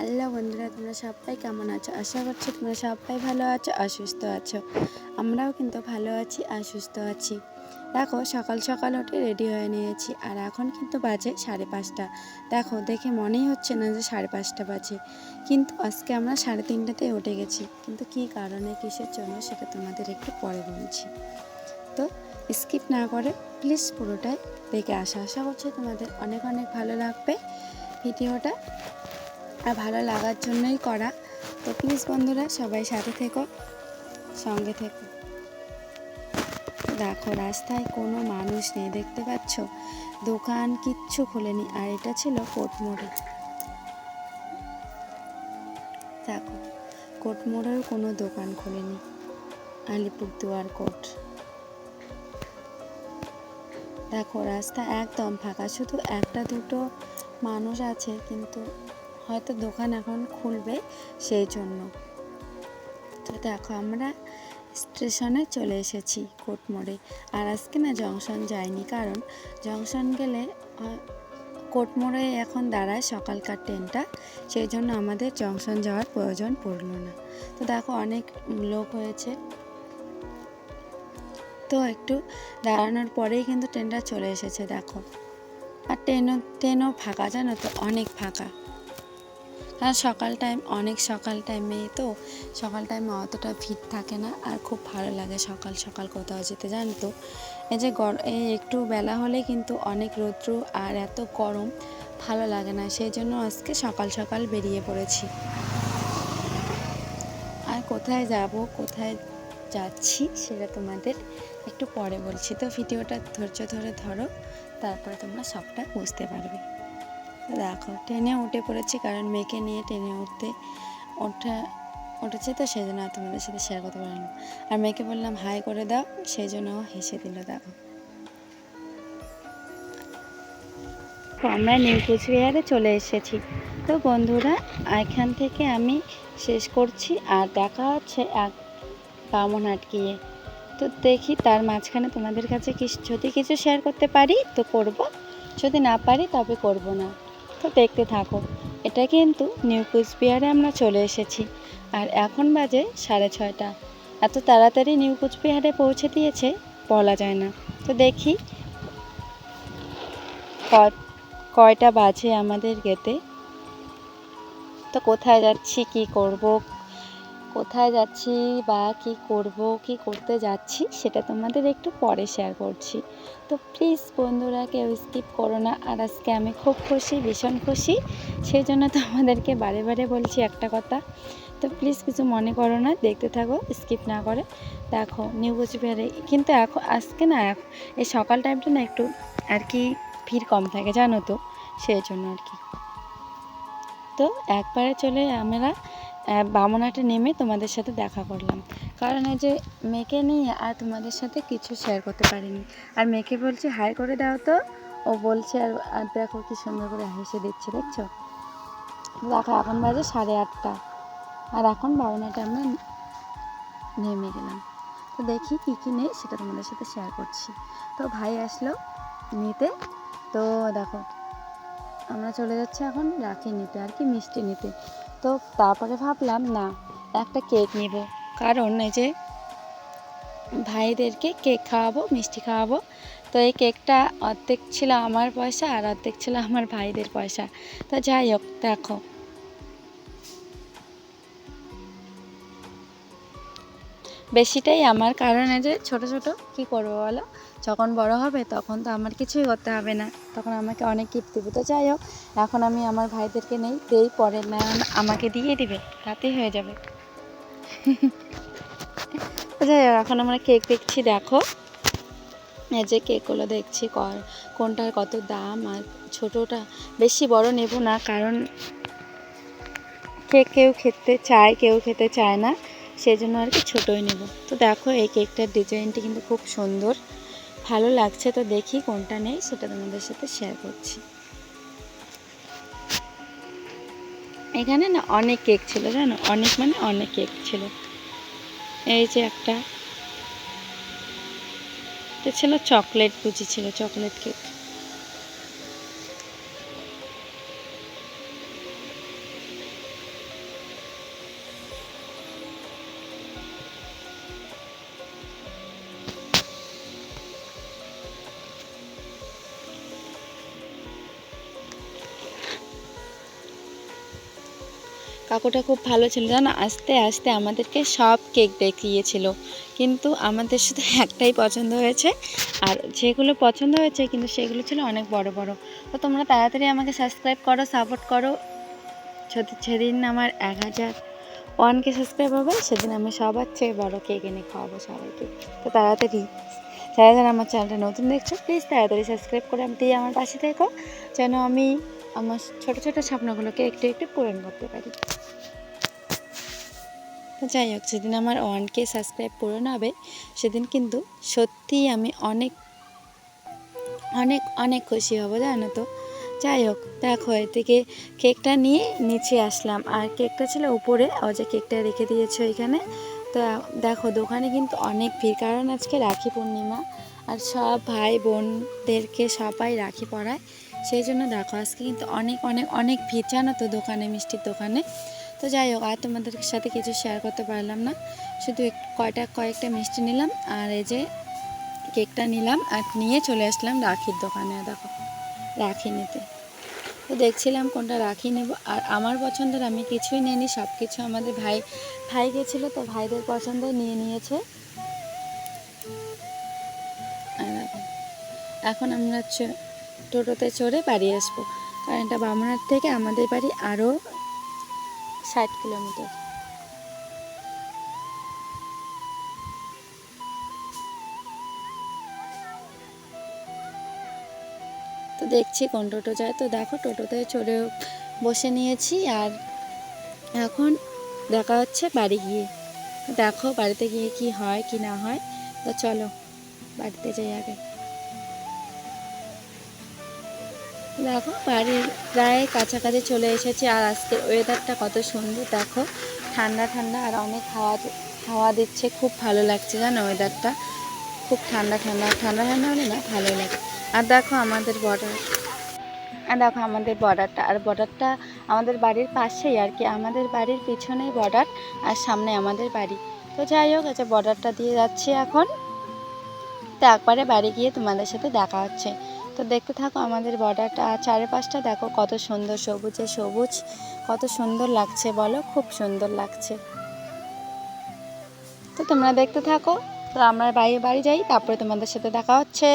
Hello বন্ধুরা, তোমরা সবাই কেমন আছো? আশা করছি তোমরা সবাই ভালো আছো আর সুস্থ আছো। আমরাও কিন্তু ভালো আছি আর সুস্থ আছি। দেখো, সকাল সকাল উঠে রেডি হয়ে নিয়েছি আর এখন কিন্তু বাজে সাড়ে পাঁচটা। দেখো, দেখে মনেই হচ্ছে না যে সাড়ে পাঁচটা বাজে। কিন্তু আজকে আমরা সাড়ে তিনটাতে উঠে গেছি। কিন্তু কী কারণে, কিসের জন্য, সেটা তোমাদের একটু পরে বলছি। তো স্কিপ না করে প্লিজ পুরোটাই দেখে আসা। আশা করছি তোমাদের অনেক অনেক ভালো লাগবে। ভিডিওটা আর ভালো লাগার জন্যই করা। তো প্লিজ বন্ধুরা, সবাই সাথে থেকো, সঙ্গে থেকো। দেখো, রাস্তায় কোনো মানুষ নেই, দেখতে পাচ্ছ? দোকান কিচ্ছু খোলেনি, আর এটা ছিল কোটমোড়ে দেখো কোটমোড়েও কোনো দোকান খোলেনি, আলিপুরদুয়ার কোট দেখো, রাস্তা একদম ফাঁকা, শুধু একটা দুটো মানুষ আছে, কিন্তু হয়তো দোকান এখন খুলবে সেই জন্য। তো দেখো আমরা স্টেশনে চলে এসেছি কোটমোড়ে আর আজকে না জংশন যায়নি কারণ জংশন গেলে কোটমোড়ে এখন দাঁড়ায় সকালকার ট্রেনটা, সেই জন্য আমাদের জংশন যাওয়ার প্রয়োজন পড়ল না। তো দেখো অনেক লোক হয়েছে। তো একটু দাঁড়ানোর পরেই কিন্তু ট্রেনটা চলে এসেছে, দেখো। আর ট্রেনও ট্রেনও ফাঁকা, জানো তো? অনেক ফাঁকা। কারণ সকাল টাইম অনেক সকাল টাইমে তো। সকাল টাইমে অতটা ভিড় থাকে না, আর খুব ভালো লাগে সকাল সকাল কোথাও যেতে, জানো তো? এই যে গর, এই একটু বেলা হলে কিন্তু অনেক রৌদ্র আর এত গরম, ভালো লাগে না। সেই জন্য আজকে সকাল সকাল বেরিয়ে পড়েছি। আর কোথায় যাব, কোথায় যাচ্ছি সেটা তোমাদের একটু পরে বলছি। তো ভিডিওটা ধৈর্য ধরে ধরো, তারপরে তোমরা সবটা বুঝতে পারবে। দেখো ট্রেনে উঠে পড়েছি কারণ মেয়েকে নিয়ে ট্রেনে উঠতে ওঠা, উঠেছে তো সেই জন্য তোমাদের সাথে শেয়ার করতে পারলাম আর মেয়েকে বললাম হাই করে দাও। সেই জন্য হেসে দিল, দেখো। তো আমরা নিউ কুচবিহারে চলে এসেছি। তো বন্ধুরা, এখান থেকে আমি শেষ করছি আর দেখা হচ্ছে এক বামনহাট গিয়ে তো দেখি তার মাঝখানে তোমাদের কাছে কি যদি কিছু শেয়ার করতে পারি তো করব। যদি না পারি তবে করব না। তো দেখতে থাকো। এটা কিন্তু নিউ কুচবিহারে আমরা চলে এসেছি। আর এখন বাজে সাড়ে ছয়টা। এত তাড়াতাড়ি নিউ কুচবিহারে পৌঁছে দিয়েছে, বলা যায় না। তো দেখি কয়টা বাজে আমাদের গেতে। তো কোথায় যাচ্ছি, কি করব? কোথায় যাচ্ছি বা কি করব, কি করতে যাচ্ছি, সেটা তোমাদের একটু পরে শেয়ার করছি। তো প্লিজ বন্ধুরা, কেউ স্কিপ করো না। আর আজকে আমি খুব খুশি, ভীষণ খুশি। সেই জন্য তোমাদেরকে বারে বারে বলছি একটা কথা। তো প্লিজ কিছু মনে করো না, দেখতে থাকো স্কিপ না করে। দেখো নিউ কোচবিহারে কিন্তু এখন, আজকে না এখ- এই সকাল টাইমটা না একটু আর কি ভিড় কম থাকে, জানো তো? সেই জন্য আর কি। তো একবারে চলে আমরা আহ, বামনহাটে নেমে তোমাদের সাথে দেখা করলাম। কারণ এই যে মেয়েকে নিয়ে আর তোমাদের সাথে কিছু শেয়ার করতে পারিনি। আর মেয়েকে বলছি হাই করে দাও তো। ও বলছে আর দেখো কি সুন্দর করে হেসে দিচ্ছে দেখছ? দেখো এখন বাজে সাড়ে আটটা। আর এখন বামনহাটে আমরা নেমে গেলাম। তো দেখি কী কী নেই সেটা তোমাদের সাথে শেয়ার করছি। তো ভাই আসলো নিতে। তো দেখো আমরা চলে যাচ্ছি এখন রাখি নিতে আর কি মিষ্টি নিতে। তো তারপরে ভাবলাম, না, একটা কেক নিব। কারণ এই যে ভাইদেরকে কেক খাওয়াবো, মিষ্টি খাওয়াবো, তো এই কেকটা অর্ধেক ছিল আমার পয়সা আর অর্ধেক ছিল আমার ভাইদের পয়সা। তো যাই হোক, দেখো। বেশিটাই আমার কারণ যে ছোট ছোট, কি করব বলো? যখন বড় হবে তখন তো আমার কিছুই করতে হবে না। তখন আমাকে অনেক গিফট দেবে তো যাই হোক এখন আমি আমার ভাইদেরকে নেই, দেই পরে না আমাকে দিয়ে দিবে, তাতেই হয়ে যাবে। যাই হোক, এখন আমরা কেক দেখছি, দেখো। এই যে কেকগুলো দেখছি কোনটার কত দাম আর ছোটোটা, বেশি বড় নেব না, কারণ কেক কেউ খেতে চায়, কেউ খেতে চায় না। সেই জন্য আর কি ছোটোই নেব। তো দেখো, এই কেকটার ডিজাইনটি কিন্তু খুব সুন্দর। ভালো লাগছে তো দেখি কোনটা নেই, সেটা তোমাদের সাথে শেয়ার করছি। এখানে না অনেক কেক ছিল, জানো? অনেক মানে অনেক কেক ছিল। এই যে একটা ছিল চকলেট বুঝি ছিল, চকলেট কেক। কাকুটা খুব ভালো ছিল। জানো, আস্তে আস্তে আমাদেরকে সব কেক দেখিয়েছিল। কিন্তু আমাদের শুধু একটাই পছন্দ হয়েছে। আর যেগুলো পছন্দ হয়েছে, কিন্তু সেগুলো ছিল অনেক বড় বড়। তো তোমরা তাড়াতাড়ি আমাকে সাবস্ক্রাইব করো সাপোর্ট করো। সেদিন আমার এক হাজার ওয়ানকে সাবস্ক্রাইব হবে, সেদিন আমি সবার চেয়ে বড় কেক এনে খাওয়াবো সবাইকে। তো তাড়াতাড়ি, যারা যারা আমার চ্যানেলটা নতুন দেখছ প্লিজ তাড়াতাড়ি সাবস্ক্রাইব করে আমি আমার পাশে থেকো। যেন আমি আমার ছোট ছোট স্বপ্নগুলোকে একটু একটু পূরণ করতে পারি। যাই হোক, যেদিন আমার ওয়ান কে সাবস্ক্রাইব পূরণ হবে, সেদিন কিন্তু সত্যিই আমি অনেক অনেক অনেক খুশি হব, জানো তো। যাই হোক, দেখো থেকে কেকটা নিয়ে নিচে আসলাম। আর কেকটা ছিল উপরে ও যে কেকটা রেখে দিয়েছে ওইখানে। তো দেখো, দোকানে কিন্তু অনেক ভিড়, কারণ আজকে রাখি পূর্ণিমা। আর সব ভাই বোনদেরকে সবাই রাখি পরায়। সেই জন্য দেখো আজকে কিন্তু অনেক অনেক অনেক ভিড় জানো তো দোকানে, মিষ্টির দোকানে। তো যাই হোক, আর তোমাদের সাথে কিছু শেয়ার করতে পারলাম না। শুধু কয়টা, কয়েকটা মিষ্টি নিলাম, আর এই যে কেকটা নিলাম, আর নিয়ে চলে আসলাম রাখির দোকানে, দেখো, রাখি নিতে। তো দেখছিলাম কোনটা রাখি নেব, আর আমার পছন্দের আমি কিছুই নিইনি সব কিছু আমাদের ভাই ভাই গেছিল, তো ভাইদের পছন্দ নিয়ে নিয়েছে। এখন আমরা চ- টোটোতে চড়ে বাড়ি আসব। কারণ এটা বামনার থেকে আমাদের বাড়ি আরও ষাট কিলোমিটার। তো দেখছি কোন টোটো যায়। তো দেখো টোটোতে চড়ে বসে নিয়েছি আর এখন দেখা হচ্ছে বাড়ি গিয়ে। দেখো বাড়িতে গিয়ে কি হয় কি না হয়। তো চলো বাড়িতে যাই আগে। দেখো, বাড়ির প্রায় কাছাকাছি চলে এসেছি আর আজকের ওয়েদারটা কত সুন্দর, দেখো। ঠান্ডা ঠান্ডা আর অনেক হাওয়া হাওয়া দিচ্ছে, খুব ভালো লাগছে জানো ওয়েদারটা খুব ঠান্ডা ঠান্ডা ঠান্ডা ঠান্ডা হলে না ভালো লাগে। আর দেখো আমাদের বর্ডার আর দেখো আমাদের বর্ডারটা আর বর্ডারটা আমাদের বাড়ির পাশেই আর কি, আমাদের বাড়ির পিছনেই বর্ডার আর সামনে আমাদের বাড়ি। তো যাই হোক আচ্ছা বর্ডারটা দিয়ে যাচ্ছি এখন। তো একবারে বাড়ি গিয়ে তোমাদের সাথে দেখা হচ্ছে। তো দেখতে থাকো আমাদের বর্ডারটা। চারিপাশটা দেখো কত সুন্দর সবুজে সবুজ। কত সুন্দর লাগছে বলো, খুব সুন্দর লাগছে। তো তোমরা দেখতে থাকো, তো আমরা বাইরে বাড়ি যাই, তারপরে তোমাদের সাথে দেখা হচ্ছে।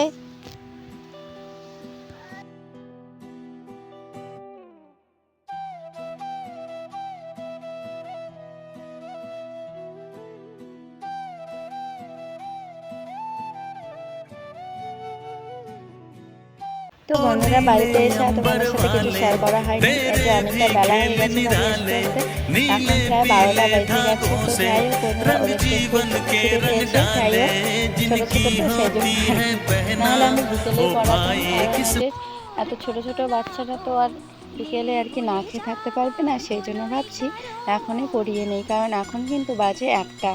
তো বন্ধুরা বাড়িতে এসে আর তোমাদের সাথে কিছু শেয়ার করা হয়নি। যে অনেকটা বেলা হয়ে গেছে এখন প্রায় বারোটা বেজে গেছে। তো যাই হোক বন্ধুরা ওদেরকে যাই হোক। ছোটো ছোটো তো সেই নাহলে আমি বিকেলেই আমাদের এত ছোটো ছোটো বাচ্চারা তো আর বিকেলে আর কি না খেয়ে থাকতে পারবে না সেই জন্য ভাবছি এখনই পড়িয়ে নেই কারণ এখন কিন্তু বাজে একটা।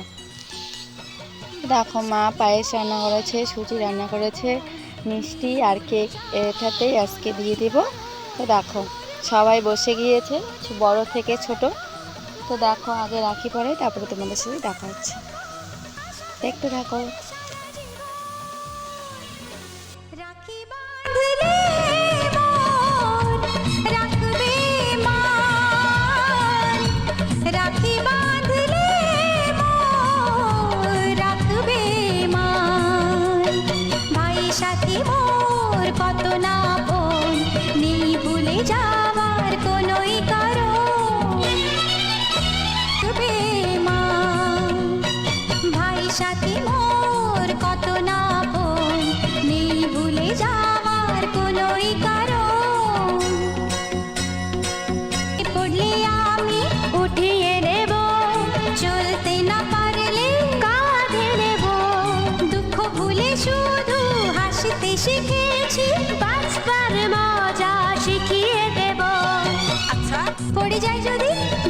দেখো মা পায়েস রান্না করেছে সুজি রান্না করেছে মিষ্টি আর কেক এটাতেই আজকে দিয়ে দেব। তো দেখো, সবাই বসে গিয়েছে, বড় থেকে ছোট। তো দেখো, আগে রাখি পরে, তারপরে তোমাদের সাথে দেখা হচ্ছে। দেখতে থাকো।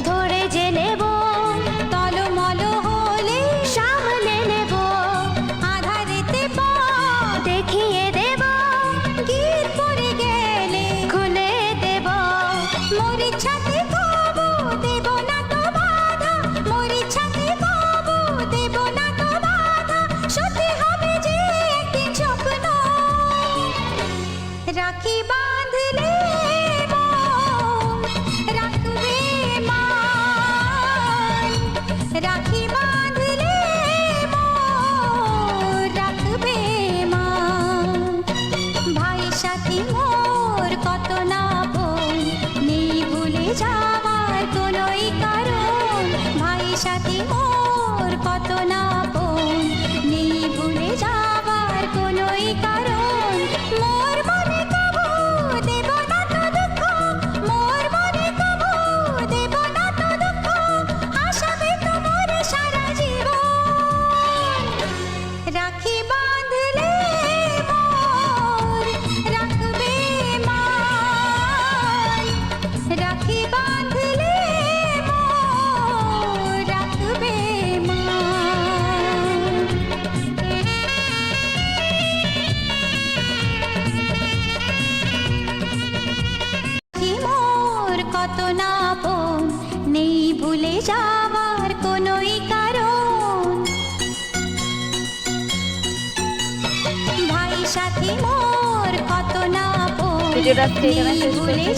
ধরে যে রাখি বাঁধলে রাখবে মাই। রাখি কত না নেই ভুলে যাওয়া ভিডিওটা আজকে এখানে শেষ করছি